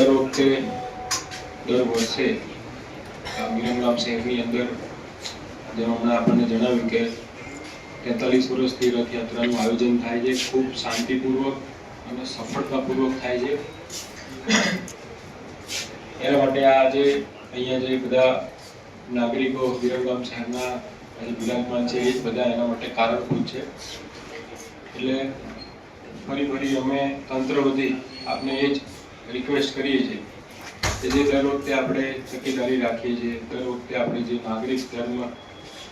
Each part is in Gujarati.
દર વખતે દર વર્ષે વિરમગામ શહેરની અંદર જેમ હમણાં આપણને જણાવ્યું કે તેતાલીસ વર્ષથી રથયાત્રાનું આયોજન થાય છે, ખૂબ શાંતિપૂર્વક અને સફળતાપૂર્વક થાય છે. એના માટે આ જે અહીંયા જે બધા નાગરિકો વિરમગામ શહેરના આજે બિરાજમાન છે, એ જ બધા એના માટે કારણભૂત છે. એટલે ફરી ફરી અમે તંત્ર વતી આપને એ જ રિક્વેસ્ટ કરીએ છીએ. કે જે દર વખતે આપણે તકેદારી રાખીએ છીએ, દર વખતે આપણે જે નાગરિક ધર્મ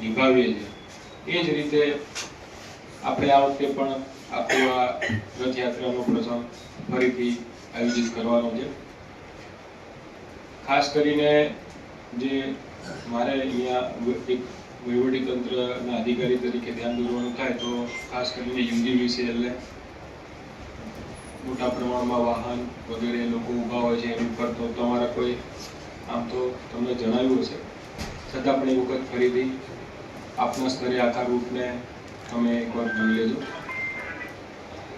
નિભાવીએ છીએ, એ જ રીતે આપણે આ વખતે પણ આખું આ રથયાત્રાનો પ્રસંગ ફરીથી આયોજિત કરવાનો છે. ખાસ કરીને જે મારે અહીંયા એક વહીવટી તંત્રના અધિકારી તરીકે ધ્યાન દોરવાનું થાય તો ખાસ કરીને યુજી એટલે મોટા પ્રમાણમાં વાહન વગેરે લોકો ઊભા હોય છે, એની ઉપર તો તમારા કોઈ, આમ તો તમને જણાવ્યું હશે. છતાં પણ એ વખત ફરીથી આપના સ્તરે આખા રૂટને તમે એકવાર જોઈ લેજો.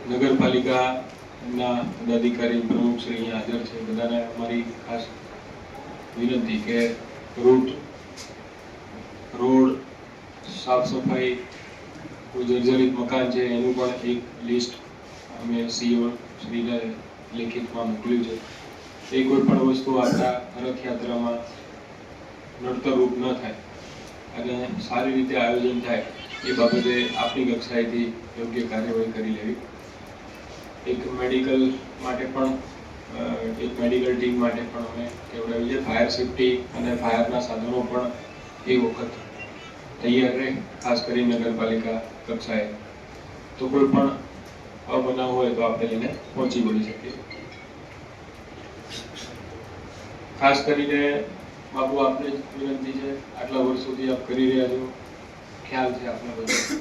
નગરપાલિકાના પદાધિકારી પ્રમુખ શ્રી અહીંયા હાજર છે. બધાને અમારી ખાસ વિનંતી કે રૂટ, રોડ, સાફ સફાઈ, કોઈ જર્જરિત મકાન છે, એનું પણ એક લિસ્ટ અમે સીઓ શ્રીને લેખિતમાં મોકલ્યું છે. એ કોઈ પણ વસ્તુ આપણા રથયાત્રામાં નડતરરૂપ ન થાય અને સારી રીતે આયોજન થાય એ બાબતે આપણી કક્ષાએથી યોગ્ય કાર્યવાહી કરી લેવી. એક મેડિકલ માટે પણ એક મેડિકલ ટીમ માટે પણ અમે કેવડાવી છે. ફાયર સેફટી અને ફાયરના સાધનો પણ એ વખત તૈયાર રહે, ખાસ કરી નગરપાલિકા કક્ષાએ. તો કોઈ પણ અબનાવ હોય તો આપણે એને પહોંચી વળી શકીએ. ખાસ કરીને બાબુ આપને વિનંતી છે, આટલા વર્ષોથી આપ કરી રહ્યા છો. ખ્યાલ છે આપણે બધા.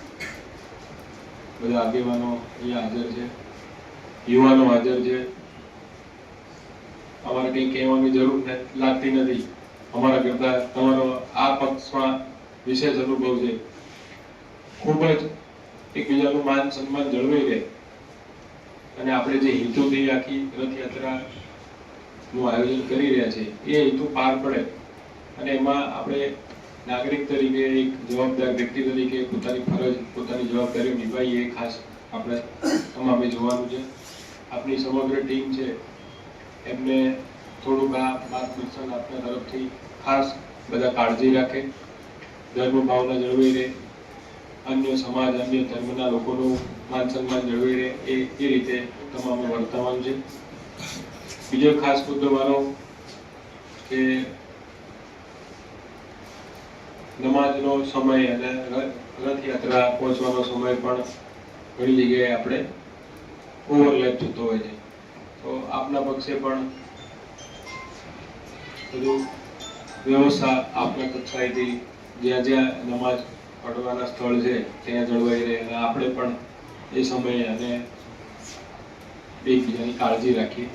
બધા આગેવાનો અહીંયા હાજર છે. યુવાનો હાજર છે. અમારે કંઈ કહેવાની જરૂર લાગતી નથી. અમારા કરતા તમારો આ પક્ષમાં વિશેષ અનુભવ છે. ખૂબ જ એકબીજાનું માન સન્માન જળવાઈ રહે. અને આપણે જે હેતુથી આખી રથયાત્રા નું આયોજન કરી રહ્યા છે, એ હેતુ પાર પડે. અને એમાં આપણે નાગરિક તરીકે એક જવાબદાર વ્યક્તિ તરીકે પોતાની ફરજ, પોતાની જવાબદારી નિભાવીએ એ ખાસ આપણે તમામે જોવાનું છે. આપણી સમગ્ર ટીમ છે, એમને થોડુંક આ માર્ગદર્શન આપના તરફથી ખાસ બધા કાળજી રાખે. ધર્મ ભાવના જળવાઈ રહે. અન્ય સમાજ, અન્ય ધર્મના લોકોનું માન સન્માન જળવી રહે એ એ રીતે તમામે વર્તમાન છે. બીજો ખાસ મુદ્દો મારો કે નમાજનો સમય અને રથયાત્રા પહોંચવાનો સમય પણ ઘણી જગ્યાએ આપણે ઓવરલેપ થતો હોય છે. તો આપના પક્ષે પણ બધું વ્યવસ્થા આપના કક્ષાએથી જ્યાં જ્યાં નમાજ પઢવાના સ્થળ છે, ત્યાં જળવાઈ રહે. અને આપણે પણ એ સમયે અને એકબીજાની કાળજી રાખીએ.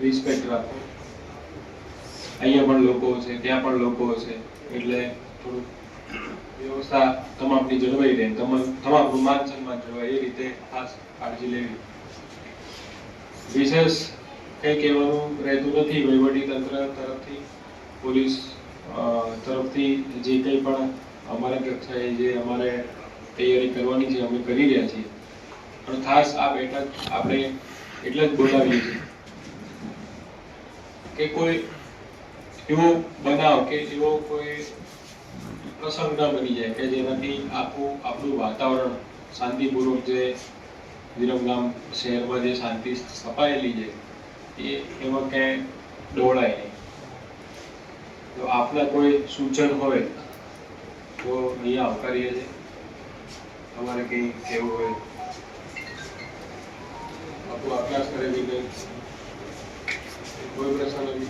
રિસ્પેક્ટ રાખો. અહીંયા પણ લોકો છે, ત્યાં પણ લોકો છે. એટલે થોડુંક વ્યવસ્થા તમામની જળવાઈ રહે. તમામ તમામનું માન જળવાય. એ રીતે ખાસ કાળજી લેવી. વિશેષ કંઈ કહેવાનું રહેતું નથી. વહીવટી તંત્ર તરફથી, પોલીસ તરફથી જે કંઈ પણ અમારા કક્ષાએ જે અમારે તૈયારી કરવાની છે, અમે કરી રહ્યા છીએ. પણ ખાસ આ બેઠક આપણે એટલે જ બોલાવીએ છીએ કે કોઈ એવો બનાવ કે એવો કોઈ પ્રસંગ ન બની જાય કે જેનાથી આખું, આપણું વાતાવરણ શાંતિપૂર્વક જે વિરમગામ શહેરમાં જે શાંતિ સ્થપાયેલી છે, એ એમાં ક્યાંય ડોળાય નહીં. તો આપના કોઈ સૂચન હોય અહીંયા આવકારીએ છીએ તમારે કંઈ કહેવું હોય? આપણું આપના સ્તરેથી કંઈ? કોઈ પ્રશ્ન નથી?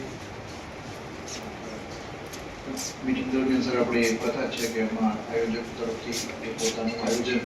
મીટિંગ દરમિયાન સર આપણે એ પ્રથા છે કે એમાં આયોજક તરફથી પોતાનું આયોજન